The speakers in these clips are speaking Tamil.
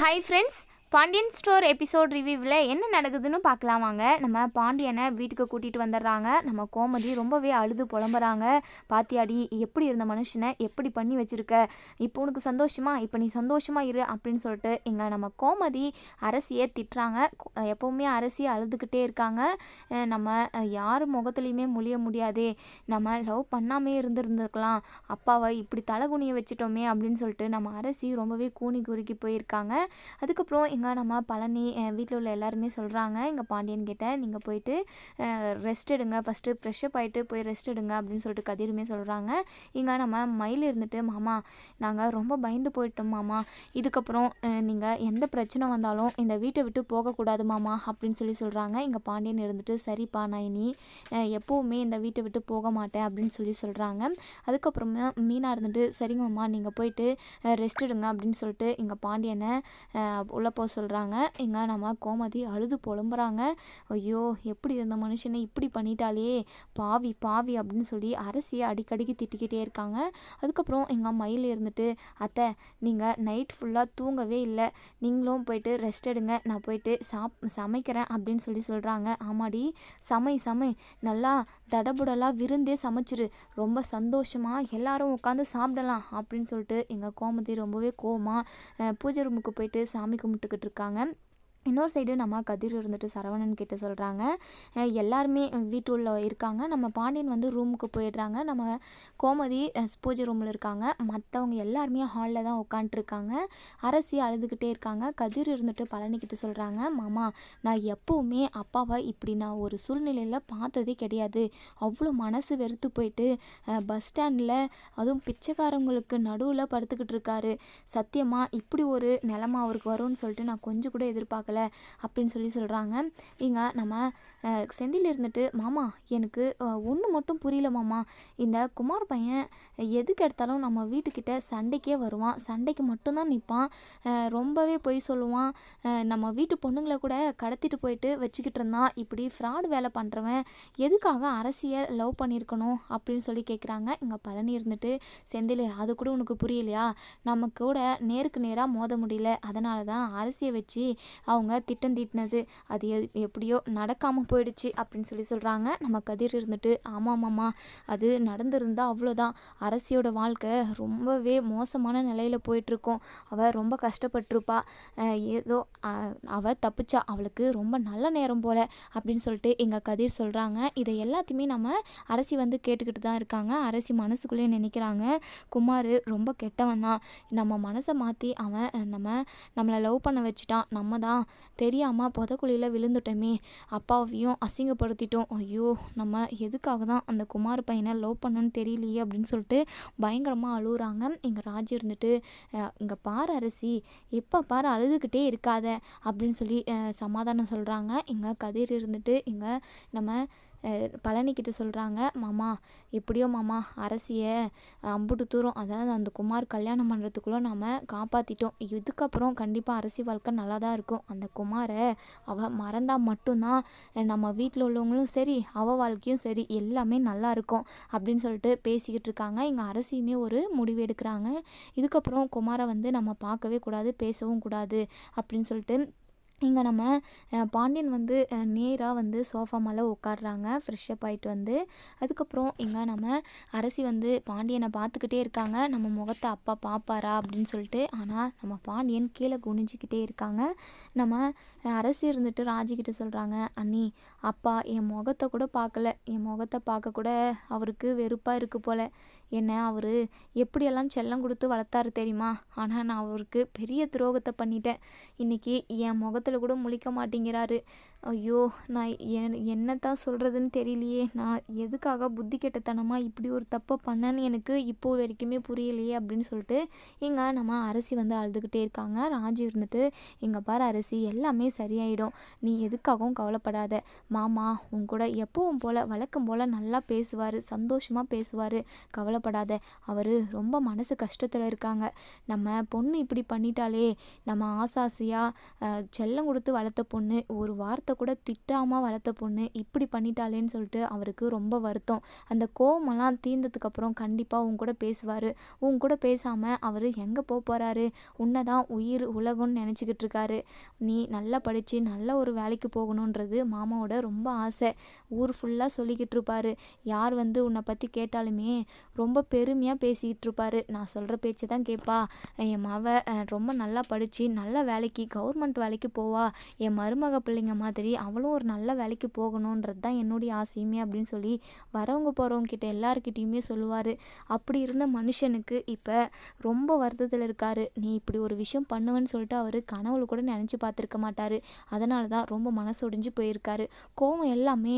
Hi friends, Pandian store episode ரிவ்யூவில் என்ன நடக்குதுன்னு பார்க்கலாம் வாங்க. நம்ம பாண்டியனை வீட்டுக்கு கூட்டிகிட்டு வந்துடுறாங்க. நம்ம கோமதி ரொம்பவே அழுது புலம்புறாங்க. பாத்தியாடி எப்படி இருந்த மனுஷனை? எப்படி பண்ணி வச்சுருக்க? இப்போ உனக்கு சந்தோஷமா? இப்போ நீ சந்தோஷமாக இரு அப்படின்னு சொல்லிட்டு இங்கே நம்ம கோமதி அரசியை திட்டுறாங்க. எப்போவுமே அரசியை அரசி அழுதுகிட்டே இருக்காங்க. நம்ம யார் முகத்துலையுமே முழிய முடியாதே. நம்ம லவ் பண்ணாமே இருந்திருந்துருக்கலாம். அப்பாவை இப்படி தலைகுனியை வச்சிட்டோமே அப்படின்னு சொல்லிட்டு நம்ம அரசி ரொம்பவே கூனி குறுக்கி போயிருக்காங்க. அதுக்கப்புறம் இங்கே நம்ம பழனி வீட்டில் உள்ள எல்லாருமே சொல்கிறாங்க எங்கள் பாண்டியன் கிட்ட நீங்கள் போயிட்டு ரெஸ்ட் எடுங்க. ஃபஸ்ட்டு ஃப்ரெஷ்அப் ஆகிட்டு போய் ரெஸ்ட் எடுங்க அப்படின்னு சொல்லிட்டு கதிருமே சொல்கிறாங்க இங்கே நம்ம மயில் இருந்துட்டு மாமா நாங்கள் ரொம்ப பயந்து போயிட்டோம் மாமா. இதுக்கப்புறம் நீங்கள் எந்த பிரச்சனை வந்தாலும் இந்த வீட்டை விட்டு போகக்கூடாது மாமா அப்படின்னு சொல்லி சொல்கிறாங்க இங்கே பாண்டியன் இருந்துட்டு சரிப்பா நான். இனி எப்போவுமே இந்த வீட்டை விட்டு போக மாட்டேன் அப்படின்னு சொல்லி சொல்கிறாங்க அதுக்கப்புறமா மீனாக இருந்துட்டு சரிங்க மாமா. நீங்கள் போயிட்டு ரெஸ்ட் எடுங்க அப்படின்னு சொல்லிட்டு இங்கே பாண்டியனை உள்ளே போக சொல்கிறாங்க எங்கள் நம்ம கோமதி அழுது புலம்புறாங்க. ஐயோ எப்படி இருந்த மனுஷனை இப்படி பண்ணிட்டாலே பாவி பாவி அப்படின்னு சொல்லி அரசியை அடிக்கடிக்கு திட்டிக்கிட்டே இருக்காங்க. அதுக்கப்புறம் எங்கள் மயில் இருந்துட்டு அத்தை நீங்கள் நைட் ஃபுல்லாக தூங்கவே இல்லை. நீங்களும் போயிட்டு ரெஸ்ட் எடுங்க. நான் போயிட்டு சாப் சமைக்கிறேன் அப்படின்னு சொல்லி சொல்கிறாங்க ஆமாடி. சமை சமை. நல்லா தடபுடலாக விருந்தே சமைச்சிரு. ரொம்ப சந்தோஷமாக எல்லாரும் உட்காந்து சாப்பிடலாம் அப்படின்னு சொல்லிட்டு எங்கள் கோமதி ரொம்பவே கோவமாக பூஜை ரூமுக்கு போயிட்டு சாமி கும்பிட்டுக்கிட்டு இருக்காங்க இன்னொரு சைடு நம்ம கதிர் இருந்துட்டு சரவணன் கிட்ட சொல்கிறாங்க எல்லாருமே வீட்டுள்ள இருக்காங்க. நம்ம பாண்டியன் வந்து ரூமுக்கு போயிடுறாங்க. நம்ம கோமதி பூஜை ரூமில் இருக்காங்க. மற்றவங்க எல்லாருமே ஹாலில் தான் உட்காண்ட்ருக்காங்க அரசி அழுதுகிட்டே இருக்காங்க. கதிர் இருந்துட்டு பழனிக்கிட்ட சொல்கிறாங்க மாமா நான் எப்போவுமே அப்பாவை இப்படி நான் ஒரு சூழ்நிலையில் பார்த்ததே கிடையாது. அவ்வளோ மனசு வெறுத்து போயிட்டு பஸ் ஸ்டாண்டில் அதுவும் பிச்சைக்காரங்களுக்கு நடுவில் படுத்துக்கிட்டு இருக்காரு. சத்தியமாக இப்படி ஒரு நிலமை அவருக்கு வரும்னு சொல்லிட்டு நான் கொஞ்சம் கூட எதிர்பார்க்கல அப்படின்னு சொல்லி சொல்கிறாங்க இங்கே நம்ம செந்தில் இருந்துட்டு மாமா எனக்கு ஒன்று மட்டும் புரியல மாமா. இந்த குமார் பையன் எதுக்கு எடுத்தாலும் நம்ம வீட்டுக்கிட்ட சண்டைக்கே வருவான். சண்டைக்கு மட்டும்தான் நிற்பான் ரொம்பவே பொய் சொல்லுவான். நம்ம வீட்டு பொண்ணுங்களை கூட கடத்திட்டு போயிட்டு வச்சுக்கிட்டு இருந்தான். இப்படி ஃப்ராட் வேலை பண்ணுறவன் எதுக்காக அரசியல் லவ் பண்ணியிருக்கணும்? அப்படின்னு சொல்லி கேட்குறாங்க இங்கே பழனி இருந்துட்டு செந்தில் அது கூட உனக்கு புரியலையா? நம்ம கூட நேருக்கு நேராக மோத முடியல. அதனால தான் அரசியை வச்சு அவங்க அவங்க திட்டம் தீட்டினது அது எப்படியோ நடக்காமல் போயிடுச்சு அப்படின்னு சொல்லி சொல்கிறாங்க நம்ம கதிர் இருந்துட்டு ஆமாமாம்மா அது நடந்திருந்தா அவ்வளோதான் அரசியோட வாழ்க்கை ரொம்பவே மோசமான நிலையில் போயிட்டுருக்கோம். அவள் ரொம்ப கஷ்டப்பட்டிருப்பா. ஏதோ அவள் அவ தப்பிச்சா அவளுக்கு ரொம்ப நல்ல நேரம் போல அப்படின்னு சொல்லிட்டு எங்கள் கதிர் சொல்கிறாங்க இதை எல்லாத்தையுமே நம்ம அரசி வந்து கேட்டுக்கிட்டு தான் இருக்காங்க. அரசி மனசுக்குள்ளேயே நினைக்கிறாங்க. குமார் ரொம்ப கெட்டவன் தான். நம்ம மனசை மாற்றி அவன் நம்ம நம்மளை லவ் பண்ண வச்சுட்டான். நம்ம தான் தெரியாமல் புதக்குழியில் விழுந்துட்டோமே. அப்பாவையும் அசிங்கப்படுத்திட்டோம். ஐயோ நம்ம எதுக்காக தான் அந்த குமார் பையனை லவ் பண்ணணும்னு தெரியலையே அப்படின்னு சொல்லிட்டு பயங்கரமாக அழுகுறாங்க. இங்கே ராஜி இருந்துட்டு இங்கே பாரு அரசி எப்போ பாரு அழுதுகிட்டே இருக்காத அப்படின்னு சொல்லி சமாதானம் சொல்கிறாங்க இங்கே கதிர் இருந்துட்டு இங்கே நம்ம பழனிக்கிட்ட சொல்கிறாங்க மாமா எப்படியோ மாமா அரசியை அம்புட்டு தூரம் அதாவது அந்த குமார் கல்யாணம் பண்ணுறதுக்குள்ளே நாம் காப்பாற்றிட்டோம் இதுக்கப்புறம் கண்டிப்பாக அரசி வாழ்க்கை நல்லா தான் இருக்கும். அந்த குமாரை அவள் மறந்தால் மட்டும்தான் நம்ம வீட்டில் உள்ளவங்களும் சரி அவள் வாழ்க்கையும் சரி எல்லாமே நல்லா இருக்கும் அப்படின்னு சொல்லிட்டு பேசிக்கிட்டு இருக்காங்க. இங்கே அரசியுமே ஒரு முடிவு எடுக்கிறாங்க. இதுக்கப்புறம் குமாரை வந்து நம்ம பார்க்கவே கூடாது பேசவும் கூடாது அப்படின்னு சொல்லிட்டு இங்கே நம்ம பாண்டியன் வந்து நேராக வந்து சோஃபா மேலே உட்காடுறாங்க ஃப்ரெஷ்ஷப் ஆகிட்டு வந்து அதுக்கப்புறம் இங்கே நம்ம அரசி வந்து பாண்டியனை பார்த்துக்கிட்டே இருக்காங்க. நம்ம முகத்தை அப்பா பார்ப்பாரா அப்படின்னு சொல்லிட்டு ஆனால் நம்ம பாண்டியன் கீழே குனிஞ்சிக்கிட்டே இருக்காங்க. நம்ம அரசி இருந்துட்டு ராஜிக்கிட்ட சொல்கிறாங்க அண்ணி அப்பா என் முகத்தை கூட பார்க்கல. என் முகத்தை பார்க்க கூட அவருக்கு வெறுப்பாக இருக்குது போல். என்ன அவர்? எப்படியெல்லாம் செல்லம் கொடுத்து வளர்த்தாரு தெரியுமா? ஆனால் நான் அவருக்கு பெரிய துரோகத்தை பண்ணிட்டேன். இன்னைக்கு என் முகத்தில் கூட முழிக்க மாட்டேங்கிறாரு. ஐயோ நான் என் என்னத்தான் சொல்கிறதுன்னு தெரியலையே. நான் எதுக்காக புத்தி கெட்டத்தனமாக இப்படி ஒரு தப்பை பண்ணேன்னு எனக்கு இப்போ வரைக்குமே புரியலையே அப்படின்னு சொல்லிட்டு இங்கே நம்ம அரசி வந்து அழுதுகிட்டே இருக்காங்க. ராஜு இருந்துட்டு இங்கே பாரு அரசி எல்லாமே சரியாயிடும். நீ எதுக்காகவும் கவலைப்படாத. மாமா உன் கூட எப்பவும் போல் வழக்கம் போல் நல்லா பேசுவார் சந்தோஷமாக பேசுவார். கவலைப்படாத. அவர் ரொம்ப மனசு கஷ்டத்தில் இருக்காங்க. நம்ம பொண்ணு இப்படி பண்ணிட்டாலே நம்ம ஆசாசியாக செல்லம் கொடுத்து வளர்த்த பொண்ணு ஒரு வார்த்தை கூட திட்டாமல் வளர்த்த பொண்ணு இப்படி பண்ணிட்டாளேன்னு சொல்லிட்டு அவருக்கு ரொம்ப வருத்தம். அந்த கோவமெல்லாம் தீர்ந்ததுக்கப்புறம் கண்டிப்பாக உன் கூட பேசுவார். உன் கூட பேசாமல் அவர் எங்கே போக போகிறாரு உன்னை தான் உயிர் உலகம்னு நினச்சிக்கிட்டு இருக்காரு. நீ நல்லா படித்து நல்ல ஒரு வேலைக்கு போகணுன்றது மாமாவோட ரொம்ப ஆசை. ஊர் ஃபுல்லாக சொல்லிக்கிட்டு இருப்பாரு. யார் வந்து உன்னை பற்றி கேட்டாலுமே ரொம்ப பெருமையாக பேசிக்கிட்டு இருப்பாரு. நான் சொல்கிற பேச்சு தான் கேட்பா என் மவ ரொம்ப நல்லா படித்து நல்ல வேலைக்கு கவர்மெண்ட் வேலைக்கு போவா. என் மருமக பிள்ளைங்க மாதிரி அவளும் ஒரு நல்ல வேலைக்கு போகணுன்றது தான் என்னுடைய ஆசையுமே அப்படின்னு சொல்லி வரவங்க போகிறவங்க கிட்ட எல்லாருக்கிட்டேயுமே சொல்லுவார். அப்படி இருந்த மனுஷனுக்கு இப்போ ரொம்ப வருத்தத்தில் இருக்காரு. நீ இப்படி ஒரு விஷயம் பண்ணுவேன்னு சொல்லிட்டு அவர் கனவுல கூட நினச்சி பார்த்துருக்க மாட்டார். அதனால தான் ரொம்ப மனசொடிஞ்சு போயிருக்காரு. கோவம் எல்லாமே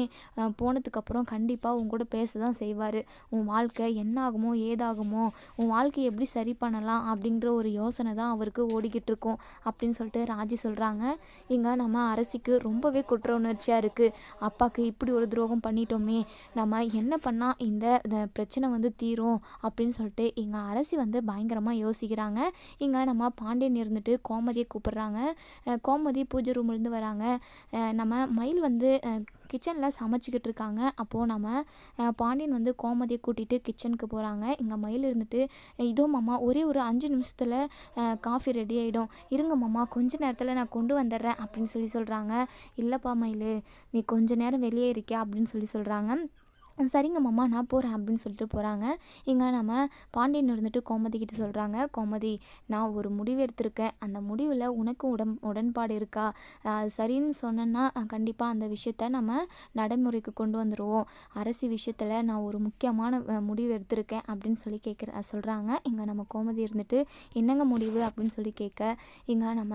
போனதுக்கப்புறம் கண்டிப்பாக உன் கூட பேச தான் செய்வார். உன் வாழ்க்கை என்ன ஆகுமோ ஏதாகுமோ உன் வாழ்க்கையை எப்படி சரி பண்ணலாம் அப்படின்ற ஒரு யோசனை தான் அவருக்கு ஓடிக்கிட்டு இருக்கும் அப்படின்னு சொல்லிட்டு ராஜி சொல்கிறாங்க இங்கே நம்ம அரசிக்கு ரொம்பவே குற்ற உணர்ச்சியாக இருக்குது அப்பாவுக்கு இப்படி ஒரு துரோகம் பண்ணிட்டோமே. நம்ம என்ன பண்ணால் இந்த இந்த பிரச்சனை வந்து தீரும் அப்படின்னு சொல்லிட்டு எங்கள் அரசி வந்து பயங்கரமாக யோசிக்கிறாங்க. இங்கே நம்ம பாண்டியன் இருந்துட்டு கோமதியை கூப்பிட்றாங்க. கோமதி பூஜை ரூம்லேருந்து வராங்க. நம்ம மயில் வந்து கிச்சனில் சமைச்சிக்கிட்டு இருக்காங்க. அப்போது நம்ம பாண்டியன் வந்து கோமதியை கூட்டிகிட்டு கிச்சனுக்கு போகிறாங்க இங்கே மயில் இருந்துட்டு இதோ மாமா ஒரே ஒரு அஞ்சு நிமிஷத்தில் காஃபி ரெடி ஆகிடும் இருங்க மாமா கொஞ்ச நேரத்தில் நான் கொண்டு வந்துடுறேன் அப்படின்னு சொல்லி சொல்கிறாங்க இல்லைப்பா மயில் நீ கொஞ்ச நேரம் வெளியே இருக்கியா அப்படின்னு சொல்லி சொல்கிறாங்க சரிங்க மாமா நான் போகிறேன் அப்படின்னு சொல்லிட்டு போகிறாங்க இங்கே நம்ம பாண்டியன் இருந்துட்டு கோமதி கிட்ட சொல்கிறாங்க கோமதி நான் ஒரு முடிவு எடுத்திருக்கேன். அந்த முடிவில் உனக்கும் உடன் உடன்பாடு இருக்கா? அது சரின்னு சொன்னேன்னா கண்டிப்பாக அந்த விஷயத்த நம்ம நடைமுறைக்கு கொண்டு வந்துடுவோம் அரசி விஷயத்தில் நான் ஒரு முக்கியமான முடிவு எடுத்திருக்கேன். அப்படின்னு சொல்லி கேட்குற சொல்கிறாங்க இங்கே நம்ம கோமதி இருந்துட்டு என்னங்க முடிவு? அப்படின்னு சொல்லி கேட்க இங்கே நம்ம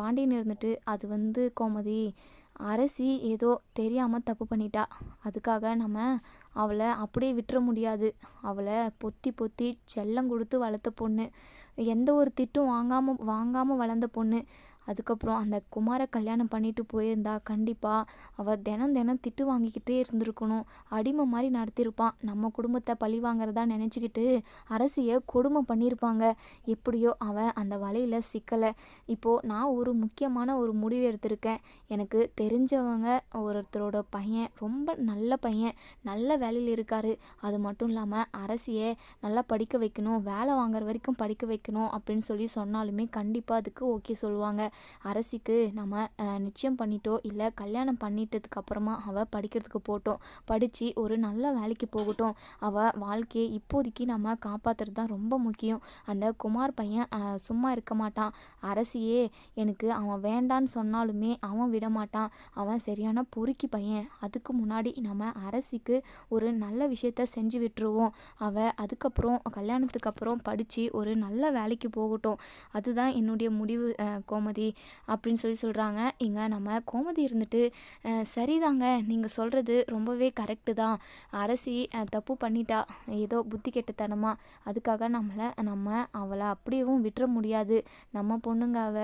பாண்டியன் இருந்துட்டு அது வந்து கோமதி அரசி ஏதோ தெரியாமல் தப்பு பண்ணிட்டா. அதுக்காக நம்ம அவளை அப்படியே விட்டுற முடியாது. அவளை பொத்தி பொத்தி செல்லம் கொடுத்து வளர்த்த பொண்ணு. எந்த ஒரு திட்டும் வாங்காமல் வாங்காமல் வளர்ந்த பொண்ணு. அதுக்கப்புறம் அந்த குமாரை கல்யாணம் பண்ணிட்டு போயிருந்தா கண்டிப்பாக அவள் தினம் தினம் திட்டு வாங்கிக்கிட்டே இருந்திருக்கணும். அடிமை மாதிரி நடத்தியிருப்பான் நம்ம குடும்பத்தை பழி வாங்குறதா நினச்சிக்கிட்டு அரசியை கொடுமை பண்ணியிருப்பாங்க. எப்படியோ அவன் அந்த வலையில் சிக்கலை. இப்போது நான் ஒரு முக்கியமான ஒரு முடிவு எடுத்திருக்கேன். எனக்கு தெரிஞ்சவங்க ஒருத்தரோட பையன் ரொம்ப நல்ல பையன் நல்ல வேலையில் இருக்காரு. அது மட்டும் இல்லாமல் அரசியை நல்லா படிக்க வைக்கணும். வேலை வாங்குற வரைக்கும் படிக்க வைக்கணும் அப்படின்னு சொல்லி சொன்னாலுமே கண்டிப்பாக அதுக்கு ஓகே சொல்லுவாங்க. அரசிக்கு நம்ம நிச்சயம் பண்ணிட்டோ இல்லை கல்யாணம் பண்ணிட்டதுக்கு அப்புறமா அவள் படிக்கிறதுக்கு போட்டோம். படித்து ஒரு நல்ல வேலைக்கு போகட்டும். அவள் வாழ்க்கையை இப்போதைக்கு நம்ம காப்பாற்றுறது தான் ரொம்ப முக்கியம். அந்த குமார் பையன் சும்மா இருக்க மாட்டான். அரசியே எனக்கு அவன் வேண்டான்னு சொன்னாலுமே அவன் விட மாட்டான். அவன் சரியான பொறுக்கி பையன். அதுக்கு முன்னாடி நம்ம அரசிக்கு ஒரு நல்ல விஷயத்த செஞ்சு விட்டுருவோம். அவள் அதுக்கப்புறம் கல்யாணத்துக்கு அப்புறம் படித்து ஒரு நல்ல வேலைக்கு போகட்டும். அதுதான் என்னுடைய முடிவு கோமதி. அப்படின்னு சொல்லி சொல்கிறாங்க இங்கே நம்ம கோமதி இருந்துட்டு சரிதாங்க நீங்கள் சொல்கிறது ரொம்பவே கரெக்டு தான். அரசி தப்பு பண்ணிட்டா ஏதோ புத்தி கெட்டுத்தனமா. அதுக்காக நம்மளை நம்ம அவளை அப்படியேவும் விட்டுற முடியாது. நம்ம பொண்ணுங்க அவ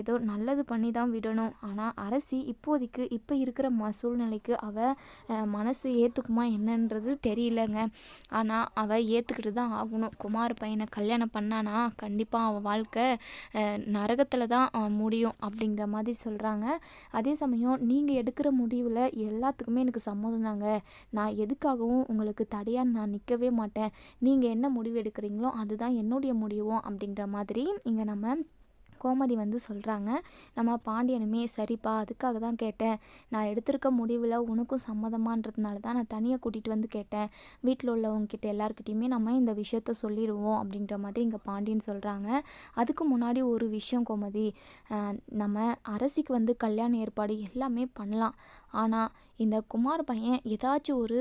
ஏதோ நல்லது பண்ணி தான் விடணும். ஆனால் அரசி இப்போதைக்கு இப்போ இருக்கிற ம சூழ்நிலைக்கு அவள் மனசு ஏற்றுக்குமா என்னன்றது தெரியலங்க. ஆனால் அவள் ஏற்றுக்கிட்டு தான் ஆகணும். குமார் பையனை கல்யாணம் பண்ணானா கண்டிப்பாக அவள் வாழ்க்கை நரகத்தில் தான் முடியும் அப்படிங்கிற மாதிரி சொல்கிறாங்க அதே சமயம் நீங்கள் எடுக்கிற முடிவில் எல்லாத்துக்குமே எனக்கு சம்மதம் தாங்க. நான் எதுக்காகவும் உங்களுக்கு தடையாக நான் நிற்கவே மாட்டேன். நீங்கள் என்ன முடிவு எடுக்கிறீங்களோ அதுதான் என்னுடைய முடிவும் அப்படிங்கிற மாதிரி இங்கே நம்ம கோமதி வந்து சொல்கிறாங்க நம்ம பாண்டியனுமே சரிப்பா அதுக்காக தான் கேட்டேன். நான் எடுத்திருக்க முடிவில் உனக்கும் சம்மதமான்றதுனால தான் நான் தனியாக கூட்டிகிட்டு வந்து கேட்டேன். வீட்டில் உள்ளவங்கக்கிட்ட எல்லாருக்கிட்டையுமே நம்ம இந்த விஷயத்த சொல்லிடுவோம் அப்படின்ற மாதிரி இங்கே பாண்டியன் சொல்கிறாங்க அதுக்கு முன்னாடி ஒரு விஷயம் கோமதி நம்ம அரசிக்கு வந்து கல்யாண ஏற்பாடு எல்லாமே பண்ணலாம். ஆனால் இந்த குமார் பையன் ஏதாச்சும் ஒரு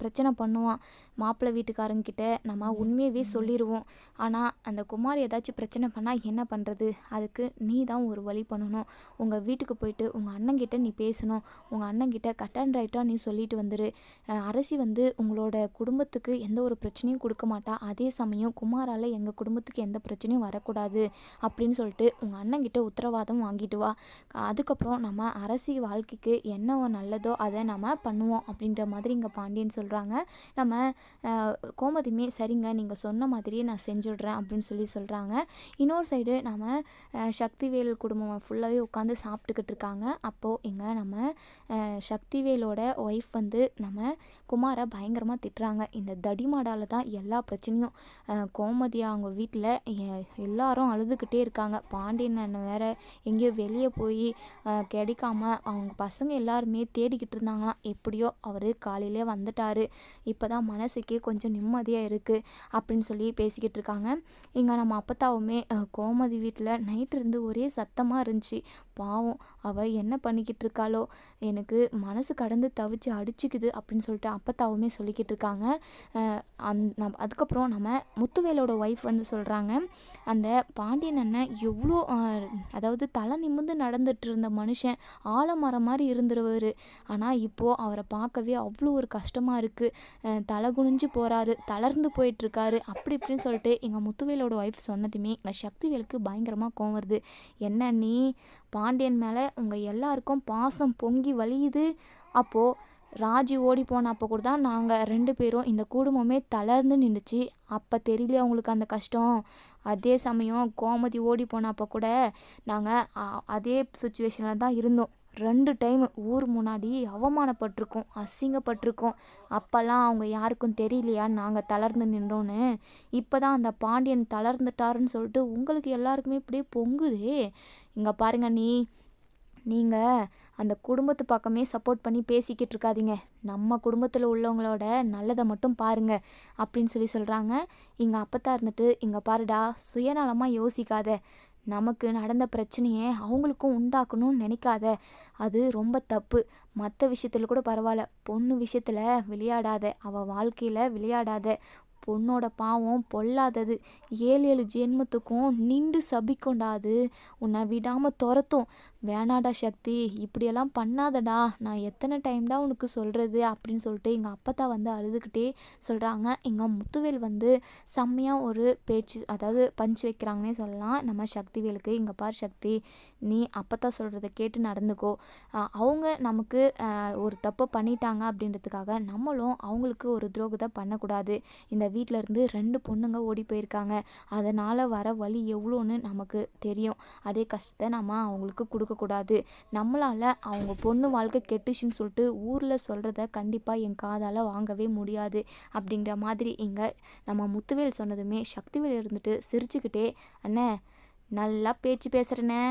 பிரச்சனை பண்ணுவான். மாப்பிள்ளை வீட்டுக்காரங்கிட்ட நம்ம உண்மையவே சொல்லிடுவோம் ஆனால் அந்த குமார் ஏதாச்சும் பிரச்சனை பண்ணால் என்ன பண்ணுறது அதுக்கு நீ தான் ஒரு வழி பண்ணணும். உங்கள் வீட்டுக்கு போயிட்டு உங்கள் அண்ணங்கிட்ட நீ பேசணும். உங்கள் அண்ணங்கிட்ட கட் அண்ட் ரைட்டாக நீ சொல்லிட்டு வந்துரு. அரசி வந்து உங்களோட குடும்பத்துக்கு எந்த ஒரு பிரச்சனையும் கொடுக்க மாட்டா. அதே சமயம் குமாரால் எங்கள் குடும்பத்துக்கு எந்த பிரச்சனையும் வரக்கூடாது அப்படின்னு சொல்லிட்டு உங்கள் அண்ணங்கிட்ட உத்தரவாதம் வாங்கிட்டு வா. அதுக்கப்புறம் நம்ம அரசி வாழ்க்கைக்கு என்ன நல்லதோ அதை நம்ம பண்ணுவோம் அப்படின்ற மாதிரி இங்கே பாண்டியன் சொல்கிறாங்க சொல்கிறாங்க நம்ம கோமதியுமே சரிங்க நீங்கள் சொன்ன மாதிரியே நான் செஞ்சுடுறேன் அப்படின்னு சொல்லி சொல்கிறாங்க இன்னொரு சைடு நம்ம சக்திவேல் குடும்பம் ஃபுல்லாகவே உட்காந்து சாப்பிட்டுக்கிட்டு இருக்காங்க. அப்போது இங்கே நம்ம சக்திவேலோட ஒய்ஃப் வந்து நம்ம குமாரை பயங்கரமாக திட்டுறாங்க. இந்த தடிமாடால் தான் எல்லா பிரச்சனையும் கோமதியா அவங்க வீட்டில் எல்லாரும் அழுதுகிட்டே இருக்காங்க. பாண்டியன் அண்ணன் வேற எங்கேயோ வெளியே போய் கிடைக்காம அவங்க பசங்க எல்லாருமே தேடிக்கிட்டு இருந்தாங்களாம். எப்படியோ அவர் காலையிலே வந்துட்டார். இப்போ தான் மனசுக்கே கொஞ்சம் நிம்மதியாக இருக்குது அப்படின்னு சொல்லி பேசிக்கிட்டு இருக்காங்க. இங்கே நம்ம அப்பத்தாவுமே கோமதி வீட்டில் நைட் இருந்து ஒரே சத்தமாக இருந்துச்சு. பாவம். அவள் என்ன பண்ணிக்கிட்டு இருக்காளோ எனக்கு மனசு கடந்து தவிச்சு அடிச்சுக்குது அப்படின்னு சொல்லிட்டு அப்பத்தாவுமே சொல்லிக்கிட்டு இருக்காங்க. அந் நம் அதுக்கப்புறம் நம்ம முத்துவேலோட ஒய்ஃப் வந்து சொல்கிறாங்க அந்த பாண்டியன் அண்ணன் எவ்வளோ அதாவது தலை நிமிர்ந்து நடந்துட்டு இருந்த மனுஷன் ஆலமரம் மாதிரி இருந்துருவார். ஆனால் இப்போது அவரை பார்க்கவே அவ்வளோ ஒரு கஷ்டமாக இருக்குது தலை குனிஞ்சு போகிறாரு தளர்ந்து போயிட்டுருக்காரு அப்படி இப்படின்னு சொல்லிட்டு எங்கள் முத்துவேலோட ஒய்ஃப் சொன்னதுமே எங்கள் சக்திவேலுக்கு பயங்கரமாக கோவம் வருது. என்ன நீ பாண்டியன் மேலே உங்கள் எல்லாருக்கும் பாசம் பொங்கி வலியுது அப்போது ராஜி ஓடி போனப்போ கூட தான் நாங்கள் ரெண்டு பேரும் இந்த குடும்பமே தளர்ந்து நின்றுச்சு அப்போ தெரியல அவங்களுக்கு அந்த கஷ்டம். அதே சமயம் கோமதி ஓடி போனப்போ கூட நாங்கள் அதே சுச்சுவேஷனில் தான் இருந்தோம். ரெண்டு டைம் ஊர் முன்னாடி அவமானப்பட்டிருக்கோம் அசிங்கப்பட்டிருக்கோம். அப்போல்லாம் அவங்க யாருக்கும் தெரியலையா? நாங்கள் தளர்ந்து நின்றோன்னு. இப்போ தான் அந்த பாண்டியன் தளர்ந்துட்டாருன்னு சொல்லிட்டு உங்களுக்கு எல்லாருக்குமே இப்படியே பொங்குதே. இங்கே பாருங்க நீ. நீங்கள் அந்த குடும்பத்து பக்கமே சப்போர்ட் பண்ணி பேசிக்கிட்டு இருக்காதீங்க. நம்ம குடும்பத்தில் உள்ளவங்களோட நல்லதை மட்டும் பாருங்க அப்படின்னு சொல்லி சொல்கிறாங்க இங்கே அப்பத்தா இருந்துட்டு இங்கே பாருடா சுயநலமாக யோசிக்காத. நமக்கு நடந்த பிரச்சனையை அவங்களுக்கும் உண்டாக்கணும்னு நினைக்காத. அது ரொம்ப தப்பு. மற்ற விஷயத்தில் கூட பரவாயில்ல. பொண்ணு விஷயத்தில் விளையாடாத. அவள் வாழ்க்கையில் விளையாடாத. பொண்ணோட பாவம் பொல்லாதது. ஏழு ஏழு ஜென்மத்துக்கும் நின்று சபிக்கொண்டாது. உன்னை விடாமல் துரத்தும். வேணாடா சக்தி இப்படியெல்லாம் பண்ணாதடா. நான் எத்தனை டைம் தான் உனக்கு சொல்கிறது அப்படின்னு சொல்லிட்டு எங்கள் அப்பத்தா வந்து அழுதுகிட்டே சொல்கிறாங்க எங்கள் முத்துவேல் வந்து செம்மையாக ஒரு பேச்சு அதாவது பஞ்சு வைக்கிறாங்கன்னே சொல்லலாம். நம்ம சக்திவேலுக்கு இங்கே பார் சக்தி நீ அப்பத்தா சொல்கிறத கேட்டு நடந்துக்கோ. அவங்க நமக்கு ஒரு தப்பை பண்ணிட்டாங்க அப்படின்றதுக்காக நம்மளும் அவங்களுக்கு ஒரு துரோகத்தை பண்ணக்கூடாது. இந்த வீட்டில் இருந்து ரெண்டு பொண்ணுங்க ஓடி போயிருக்காங்க. அதனால் வர வழி எவ்வளோன்னு நமக்கு தெரியும். அதே கஷ்டத்தை நம்ம அவங்களுக்கு கொடுக்கக்கூடாது நம்மளால் அவங்க பொண்ணு வாழ்க்கை கெட்டுச்சுன்னு சொல்லிட்டு ஊரில் சொல்கிறத கண்டிப்பாக என் காதால் வாங்கவே முடியாது. அப்படிங்கிற மாதிரி இங்கே நம்ம முத்துவேல் சொன்னதுமே சக்திவேல் இருந்துட்டு சிரிச்சுக்கிட்டே அண்ணே நல்லா பேச்சு பேசுகிறேண்ணே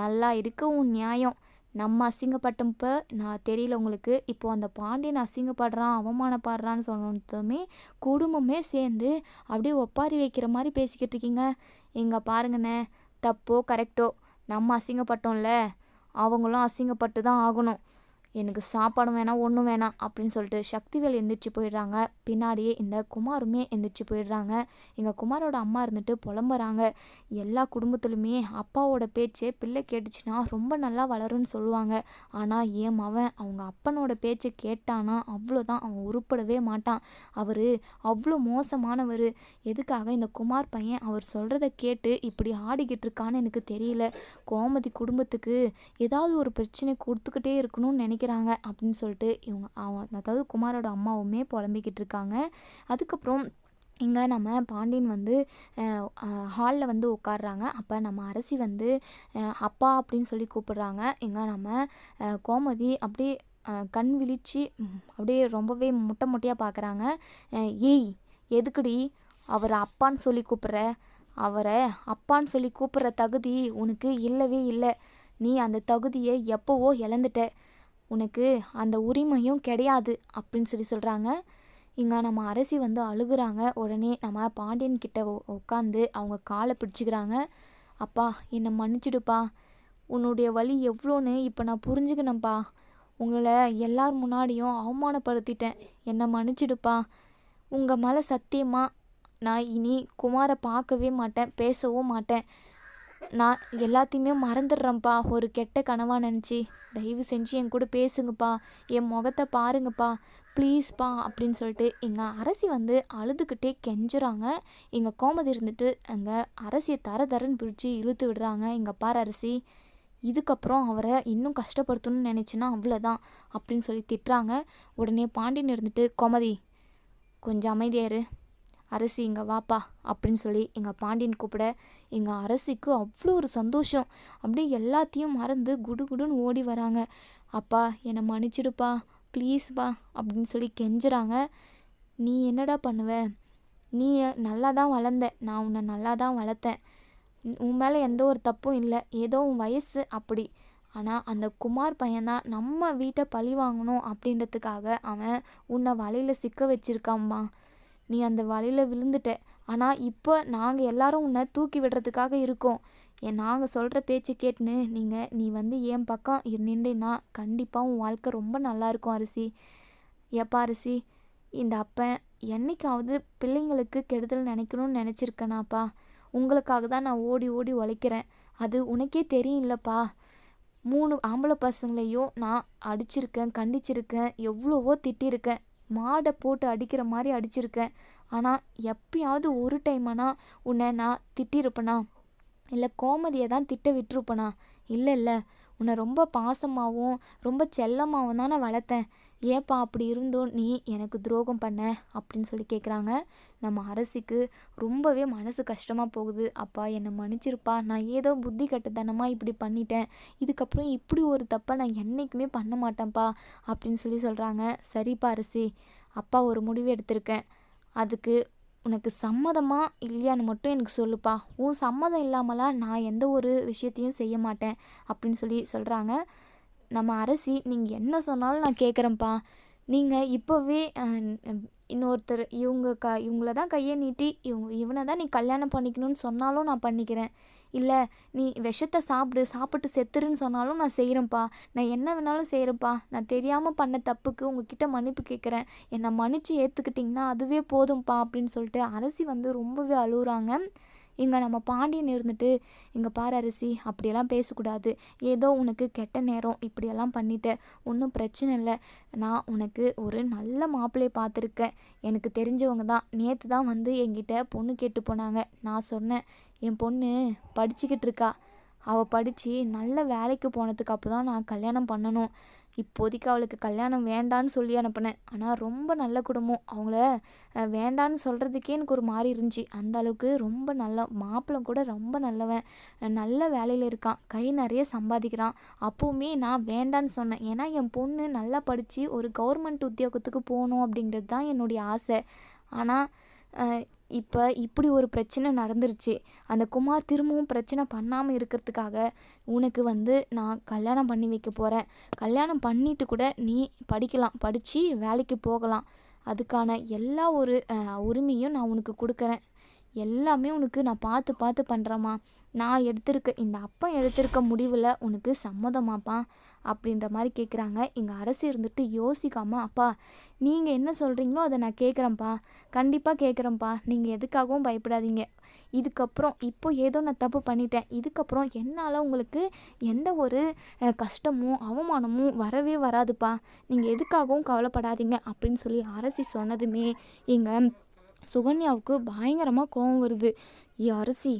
நல்லா இருக்கவும் உன் நியாயம். நம்ம அசிங்கப்பட்டப்ப நான் தெரியல உங்களுக்கு. இப்போ அந்த பாண்டியன் அசிங்கப்படுறான் அவமானப்படுறான்னு சொன்னதுமே குடும்பமே சேர்ந்து அப்படியே ஒப்பாரி வைக்கிற மாதிரி பேசிக்கிட்டு இருக்கீங்க. இங்கே பாருங்கண்ணே தப்போ கரெக்டோ நம்ம அசிங்கப்பட்டோம்ல. அவங்களும் அசிங்கப்பட்டு தான் ஆகணும். எனக்கு சாப்பாடும் வேணாம் ஒன்றும் வேணாம் அப்படின்னு சொல்லிட்டு சக்திவேல் எந்திரிச்சு போயிடுறாங்க. பின்னாடியே இந்த குமாருமே எந்திரிச்சு போயிடுறாங்க. எங்கள் குமாரோட அம்மா இருந்துட்டு புலம்புறாங்க. எல்லா குடும்பத்துலையுமே அப்பாவோட பேச்சே பிள்ளை கேட்டுச்சுன்னா ரொம்ப நல்லா வளரும்னு சொல்லுவாங்க. ஆனால் என் மவன் அவங்க அப்பனோட பேச்சை கேட்டானா அவ்வளோதான் அவன் உருப்படவே மாட்டான். அவர் அவ்வளோ மோசமானவர். எதுக்காக இந்த குமார் பையன் அவர் சொல்கிறத கேட்டு இப்படி ஆடிக்கிட்டு இருக்கான்னு எனக்கு தெரியல. கோமதி குடும்பத்துக்கு ஏதாவது ஒரு பிரச்சனை கொடுத்துக்கிட்டே இருக்கணும்னு நினைக்கிறாங்க அப்படின்னு சொல்லிட்டு இவங்க அவன் அதாவது குமாரோட அம்மாவுமே புலம்பிக்கிட்டு இருக்காங்க. அதுக்கப்புறம் இங்கே நம்ம பாண்டியன் வந்து ஹாலில் வந்து உட்காடுறாங்க அப்போ நம்ம அரசி வந்து அப்பா அப்படின்னு சொல்லி கூப்பிடுறாங்க. இங்கே நம்ம கோமதி அப்படியே கண் விழிச்சு அப்படியே ரொம்பவே முட்டை முட்டையாக பார்க்குறாங்க ஏய் எதுக்குடி அவரை அப்பான்னு சொல்லி கூப்பிட்ற? அவரை அப்பான்னு சொல்லி கூப்பிட்ற தகுதி உனக்கு இல்லவே இல்லை. நீ அந்த தகுதியை எப்போவோ இழந்துட்ட. உனக்கு அந்த உரிமையும் கிடையாது அப்படின்னு சொல்லி சொல்கிறாங்க இங்கே நம்ம அரசி வந்து அழுகுறாங்க. உடனே நம்ம பாண்டியன் கிட்ட உட்காந்து அவங்க காலை பிடிச்சிக்கிறாங்க. அப்பா என்னை மன்னிச்சிடுப்பா. உன்னுடைய வழி எவ்வளோன்னு இப்போ நான் புரிஞ்சுக்கணும்ப்பா உங்களை எல்லார் முன்னாடியும் அவமானப்படுத்திட்டேன். என்னை மன்னிச்சிடுப்பா. உங்கள் மேலே சத்தியமாக நான் இனி குமாரை பார்க்கவே மாட்டேன். பேசவும் மாட்டேன். நான் எல்லாத்தையுமே மறந்துடுறேன்ப்பா. ஒரு கெட்ட கனவாக நினச்சி தயவு செஞ்சு என் கூட பேசுங்கப்பா. என் முகத்தை பாருங்கப்பா. ப்ளீஸ்ப்பா. அப்படின்னு சொல்லிட்டு எங்கள் அரசி வந்து அழுதுகிட்டே கெஞ்சுறாங்க. எங்கள் கோமதி இருந்துட்டு அங்கே அரசியை தர தரன்னு பிடிச்சி இழுத்து விடுறாங்க எங்கள் பாரு அரசி. இதுக்கப்புறம் அவரை இன்னும் கஷ்டப்படுத்தணும்னு நினச்சின்னா அவ்வளோதான் அப்படின்னு சொல்லி திட்டுறாங்க. உடனே பாண்டியன் இருந்துட்டு கோமதி கொஞ்சம் அமைதியாரு அரசி இங்கே வாப்பா அப்படின்னு சொல்லி எங்கள் பாண்டியன் கூப்பிட எங்கள் அரசிக்கு அவ்வளோ ஒரு சந்தோஷம். அப்படியே எல்லாத்தையும் மறந்து குடுகுடுன்னு ஓடி வராங்க. அப்பா என்னை மன்னிச்சிடுப்பா ப்ளீஸ்ப்பா அப்படின்னு சொல்லி கெஞ்சுறாங்க. நீ என்னடா பண்ணுவ? நீ நல்லா தான் வளர்ந்த. நான் உன்னை நல்லா தான் வளர்த்தேன். உன் உன் மேலே எந்த ஒரு தப்பும் இல்லை. ஏதோ உன் வயசு அப்படி. ஆனால் அந்த குமார் பையன்தான் நம்ம வீட்டை பழி வாங்கணும் அப்படின்றதுக்காக அவன் உன்னை வலையில் சிக்க வச்சிருக்காம்மா நீ அந்த வலையில் விழுந்துட்ட. ஆனால் இப்போ நாங்கள் எல்லாரும் உன்னை தூக்கி விடுறதுக்காக இருக்கோம். என் நாங்கள் சொல்கிற பேச்சு கேட்டுன்னு நீங்கள் நீ வந்து என் பக்கம் நின்றுனா கண்டிப்பாக உன் வாழ்க்கை ரொம்ப நல்லா இருக்கும் அரிசி. ஏப்பா அரிசி இந்த அப்பன் என்னைக்காவது பிள்ளைங்களுக்கு கெடுதல் நினைக்கணும்னு நினச்சிருக்கேனாப்பா. உங்களுக்காக தான் நான் ஓடி ஓடி உழைக்கிறேன். அது உனக்கே தெரியும்லப்பா மூணு ஆம்பளை பசங்களையும் நான் அடிச்சிருக்கேன் கண்டிச்சிருக்கேன் எவ்வளவோ திட்டிருக்கேன். மாடை போட்டு அடிக்கிற மாதிரி அடிச்சிருக்கேன். ஆனால் எப்பயாவது ஒரு டைமானா உன்னை நான் திட்டிருப்பேனா? இல்லை கோமதியை தான் திட்ட விட்டுருப்பேனா? இல்லை இல்லை. உன்னை ரொம்ப பாசமாகவும் ரொம்ப செல்லமாகவும் தான் நான் வளர்த்தேன். ஏப்பா அப்படி இருந்தும் நீ எனக்கு துரோகம் பண்ண அப்படின்னு சொல்லி கேட்குறாங்க நம்ம அரசிக்கு ரொம்பவே மனசு கஷ்டமாக போகுது. அப்பா என்னை மன்னிச்சிருப்பா. நான் ஏதோ புத்தி கட்டுத்தனமாக இப்படி பண்ணிட்டேன். இதுக்கப்புறம் இப்படி ஒரு தப்பை நான் என்றைக்குமே பண்ண மாட்டேன்ப்பா அப்படின்னு சொல்லி சொல்கிறாங்க சரிப்பா அரசி அப்பா ஒரு முடிவு எடுத்திருக்கேன். அதுக்கு உனக்கு சம்மதமா இல்லையான்னு மட்டும் எனக்கு சொல்லுப்பா. உன் சம்மதம் இல்லாமலாம் நான் எந்த ஒரு விஷயத்தையும் செய்ய மாட்டேன் அப்படின்னு சொல்லி சொல்கிறாங்க நம்ம அரசி நீங்கள் என்ன சொன்னாலும் நான் கேட்குறேன்ப்பா நீங்கள் இப்போவே இன்னொருத்தர் இவங்க க இவங்கள தான் கையை நீட்டி இவங்க இவனை தான் நீ கல்யாணம் பண்ணிக்கணும்னு சொன்னாலும் நான் பண்ணிக்கிறேன். இல்லை நீ விஷத்தை சாப்பிடு சாப்பிட்டு செத்துருன்னு சொன்னாலும் நான் செய்கிறேன்ப்பா நான் என்ன வேணாலும் செய்கிறேன்ப்பா நான் தெரியாமல் பண்ண தப்புக்கு உங்ககிட்ட மன்னிப்பு கேட்குறேன் என்னை மன்னித்து ஏற்றுக்கிட்டிங்கன்னா அதுவே போதும்ப்பா அப்படின்னு சொல்லிட்டு அரசி வந்து ரொம்பவே அழுகுறாங்க. இங்கே நம்ம பாண்டியன் இருந்துட்டு இங்கே பாரு அரிசி அப்படியெல்லாம் பேசக்கூடாது. ஏதோ உனக்கு கெட்ட நேரம் இப்படியெல்லாம் பண்ணிட்ட. ஒன்றும் பிரச்சனை இல்லை. நான் உனக்கு ஒரு நல்ல மாப்பிள்ளையை பார்த்துருக்கேன். எனக்கு தெரிஞ்சவங்க தான். நேற்று தான் வந்து என்கிட்ட பொண்ணு கேட்டு போனாங்க. நான் சொன்னேன் என் பொண்ணு படிச்சுக்கிட்டு இருக்கா. அவள் படித்து நல்ல வேலைக்கு போனதுக்கு அப்புறம் தான் நான் கல்யாணம் பண்ணணும். இப்போதைக்கு அவளுக்கு கல்யாணம் வேண்டான்னு சொல்லி அனுப்புனேன். ஆனால் ரொம்ப நல்ல குடும்பம். அவங்கள வேண்டான்னு சொல்கிறதுக்கே எனக்கு ஒரு மாதிரி இருந்துச்சு. அந்த அளவுக்கு ரொம்ப நல்ல மாப்பிள்ளை கூட ரொம்ப நல்லவன். நல்ல வேலையில் இருக்கான். கை நிறைய சம்பாதிக்கிறான். அப்போவுமே நான் வேண்டான்னு சொன்னேன். ஏன்னா என் பொண்ணு நல்லா படித்து ஒரு கவர்மெண்ட் உத்தியோகத்துக்கு போகணும் அப்படிங்கிறது தான் என்னுடைய ஆசை. ஆனால் இப்போ இப்படி ஒரு பிரச்சனை நடந்துருச்சு. அந்த குமார் திரும்பவும் பிரச்சனை பண்ணாமல் இருக்கிறதுக்காக உனக்கு வந்து நான் கல்யாணம் பண்ணி வைக்க போகிறேன் கல்யாணம் பண்ணிட்டு கூட நீ படிக்கலாம். படித்து வேலைக்கு போகலாம். அதுக்கான எல்லா ஒரு உரிமையும் நான் உனக்கு கொடுக்குறேன். எல்லாமே உனக்கு நான் பார்த்து பார்த்து பண்ணுறேம்மா நான் எடுத்திருக்க இந்த அப்பா எடுத்திருக்க முடிவில் உனக்கு சம்மதமாப்பா. அப்படின்ற மாதிரி கேட்குறாங்க எங்கள் அரசு இருந்துட்டு யோசிக்காம அப்பா நீங்கள் என்ன சொல்கிறீங்களோ அதை நான் கேட்குறேன்ப்பா கண்டிப்பாக கேட்குறேன்ப்பா நீங்கள் எதுக்காகவும் பயப்படாதீங்க. இதுக்கப்புறம் இப்போ ஏதோ நான் தப்பு பண்ணிட்டேன். இதுக்கப்புறம் என்னால் உங்களுக்கு எந்த ஒரு கஷ்டமும் அவமானமும் வரவே வராதுப்பா. நீங்கள் எதுக்காகவும் கவலைப்படாதீங்க. அப்படின்னு சொல்லி அரசி சொன்னதுமே எங்கள் சுகன்யாவுக்கு பயங்கரமாக கோபம் வருது. ஏ அரசி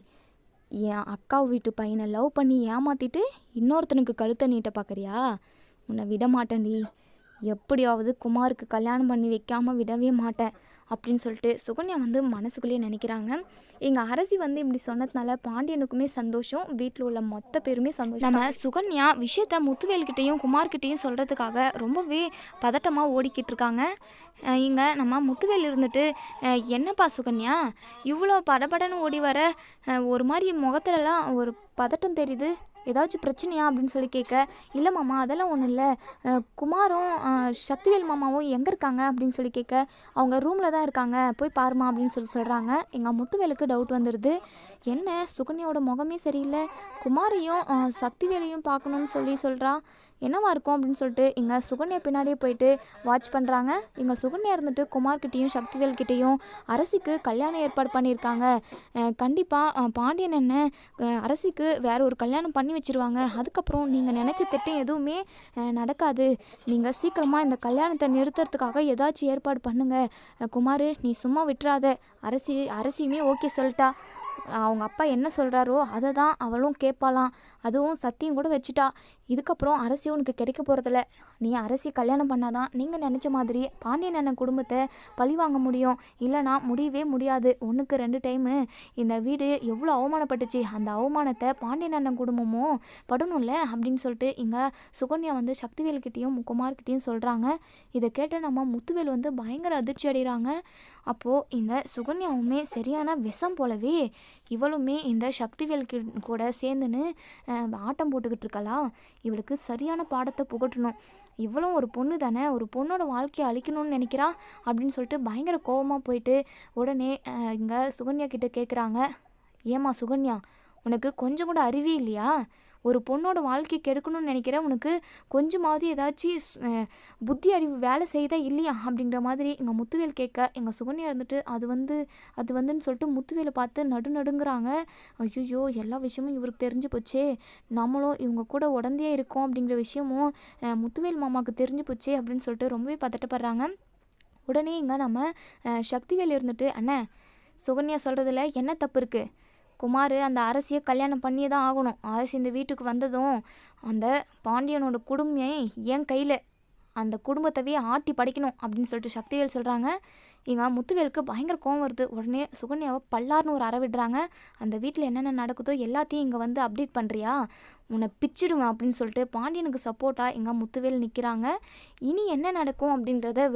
என் அக்கா வீட்டு பையனை லவ் பண்ணி ஏமாத்திட்டு இன்னொருத்தனுக்கு கழுத்தை நீட்ட பார்க்குறியா? உன்னை விட மாட்டேன்டி எப்படியாவது குமாருக்கு கல்யாணம் பண்ணி வைக்காமல் விடவே மாட்டேன் அப்படின்னு சொல்லிட்டு சுகன்யா வந்து மனசுக்குள்ளேயே நினைக்கிறாங்க. எங்கள் அரசி வந்து இப்படி சொன்னதுனால பாண்டியனுக்குமே சந்தோஷம் வீட்டில் உள்ள மொத்த பேருமே சந்தோஷம். நம்ம சுகன்யா விஷயத்த முத்துவேல்கிட்டையும் குமார்கிட்டையும் சொல்கிறதுக்காக ரொம்பவே பதட்டமாக ஓடிக்கிட்டு இருக்காங்க. இங்கே நம்ம முத்துவேல் இருந்துட்டு என்னப்பா சுகன்யா? இவ்வளோ படபடன்னு ஓடி வர ஒரு மாதிரி முகத்துலலாம் ஒரு பதட்டம் தெரியுது. ஏதாச்சும் பிரச்சனையா அப்படின்னு சொல்லி கேட்க இல்லை மாமா அதெல்லாம் ஒன்றும் இல்லை. குமாரும் சக்திவேல் மாமாவும் எங்கே இருக்காங்க? அப்படின்னு சொல்லி கேட்க அவங்க ரூமில் தான் இருக்காங்க. போய் பாருமா அப்படின்னு சொல்லி சொல்கிறாங்க எங்கள் முத்துவேலுக்கு டவுட் வந்துடுது என்ன? சுகன்யாவோட முகமே சரியில்லை. குமாரையும் சக்திவேலையும் பார்க்கணுன்னு சொல்லி சொல்கிறான் என்னவா இருக்கும் அப்படின்னு சொல்லிட்டு எங்கள் சுகன்யா பின்னாடியே போயிட்டு வாட்ச் பண்ணுறாங்க எங்கள் சுகன்யா இருந்துட்டு குமார்கிட்டையும் சக்திவேல் கிட்டேயும் அரசிக்கு கல்யாணம் ஏற்பாடு பண்ணியிருக்காங்க. கண்டிப்பாக பாண்டியன் என்ன அரசிக்கு வேற ஒரு கல்யாணம் பண்ணி வச்சிருவாங்க. அதுக்கப்புறம் நீங்கள் நினச்ச திட்டம் எதுவுமே நடக்காது. நீங்கள் சீக்கிரமாக இந்த கல்யாணத்தை நிறுத்துறதுக்காக ஏதாச்சும் ஏற்பாடு பண்ணுங்கள் குமார் நீ சும்மா விட்டுறாத. அரசி அரசியுமே ஓகே சொல்லிட்டா. அவங்க அப்பா என்ன சொல்கிறாரோ அதை தான் அவளும் கேட்பாளாம் அதுவும் சத்தியம் கூட வச்சுட்டா. இதுக்கப்புறம் அரசி உனக்கு கிடைக்க போகிறதில்ல நீ அரசி கல்யாணம் பண்ணாதான் நீங்கள் நினச்ச மாதிரி பாண்டியன் அண்ணன் குடும்பத்தை பழி வாங்க முடியும். இல்லைனா முடியவே முடியாது. ஒன்றுக்கு ரெண்டு டைமு இந்த வீடு எவ்வளோ அவமானப்பட்டுச்சு. அந்த அவமானத்தை பாண்டியன் அண்ணன் குடும்பமும் படணும்ல அப்படின்னு சொல்லிட்டு இங்கே சுகன்யா வந்து சக்திவேல்கிட்டையும் குமார்கிட்டேயும் சொல்கிறாங்க இதை கேட்ட நம்ம முத்துவேல் வந்து பயங்கர அதிர்ச்சி அடைகிறாங்க அப்போது இந்த சுகன்யாவுமே சரியான விஷம் போலவே இவளுமே இந்த சக்திவேல் கூட சேர்ந்துன்னு ஆட்டம் போட்டுக்கிட்டு இருக்கலாம் இவளுக்கு சரியான பாடத்தை புகட்டணும். இவ்வளோ ஒரு பொண்ணு தானே ஒரு பொண்ணோட வாழ்க்கையை அழிக்கணும்னு நினைக்கிறா? அப்படின்னு சொல்லிட்டு பயங்கர கோவமாக போயிட்டு உடனே இங்கே சுகன்யா கிட்ட கேட்குறாங்க ஏம்மா சுகன்யா உனக்கு கொஞ்சம் கூட அறிவே இல்லையா? ஒரு பொண்ணோட வாழ்க்கை கெடுக்கணும்னு நினைக்கிற உனக்கு கொஞ்சமாவது ஏதாச்சும் புத்தி அறிவு வேலை செய்தா இல்லையா? அப்படிங்கிற மாதிரி எங்கள் முத்துவேல் கேட்க எங்கள் சுகன்யா இருந்துட்டு அது வந்து அது வந்துன்னு சொல்லிட்டு முத்துவேலை பார்த்து நடு நடுங்கிறாங்க. ஐயோ எல்லா விஷயமும் இவருக்கு தெரிஞ்சு போச்சே. நம்மளும் இவங்க கூட உடந்தையே இருக்கோம் அப்படிங்கிற விஷயமும் முத்துவேல் மாமாவுக்கு தெரிஞ்சு போச்சே அப்படின்னு சொல்லிட்டு ரொம்பவே பதட்டப்படுறாங்க. உடனே இங்கே நம்ம சக்திவேல் இருந்துட்டு அண்ணே சுகன்யா சொல்கிறதுல என்ன தப்பு இருக்குது குமார் அந்த அரசியை கல்யாணம் பண்ணியே தான் ஆகணும். அரசி இந்த வீட்டுக்கு வந்ததும் அந்த பாண்டியனோட குடும்பமே என் கையில். அந்த குடும்பத்தவே ஆட்டி படைக்கணும் அப்படின்னு சொல்லிட்டு சக்திவேல் சொல்கிறாங்க இங்கே முத்துவேலுக்கு பயங்கர கோவம் வருது. உடனே சுகன்யாவை பல்லார்னு ஒரு அற விடுறாங்க. அந்த வீட்டில் என்னென்ன நடக்குதோ எல்லாத்தையும் இங்கே வந்து அப்டேட் பண்ணுறியா உன்னை பிச்சிடுவேன் அப்படின்னு சொல்லிட்டு பாண்டியனுக்கு சப்போர்ட்டாக எங்கள் முத்துவேல் நிற்கிறாங்க இனி என்ன நடக்கும் அப்படின்றத